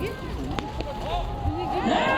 이게? 이게?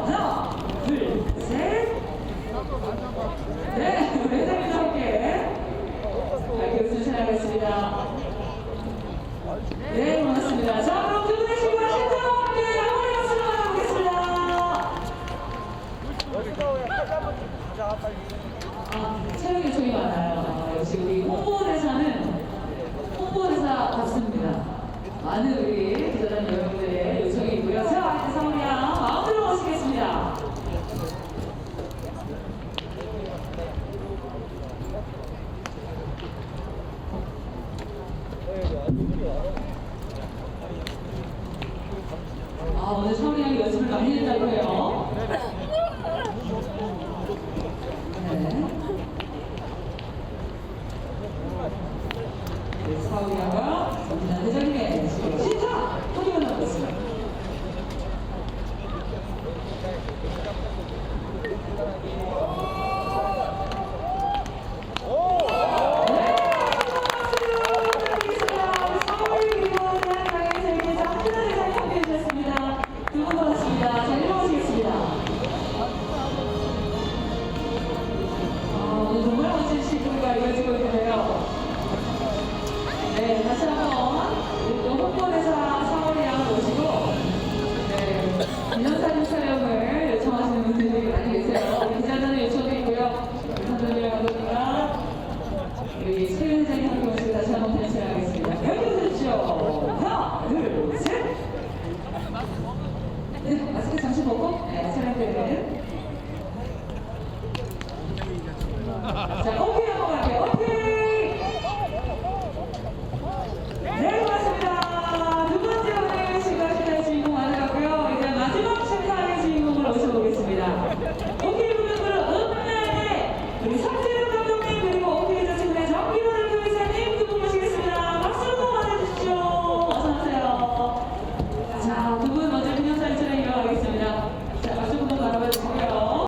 아, 촬영 요청이 많아요. 지금 우리 홍보대사는 홍보대사 같습니다. 많은 우리 기자단 여러분들의 요청이 있고요. 자, 이상훈이랑 마음대로 모시겠습니다. 아, 오늘 성훈이랑 연습을 많이 portfolio Okay.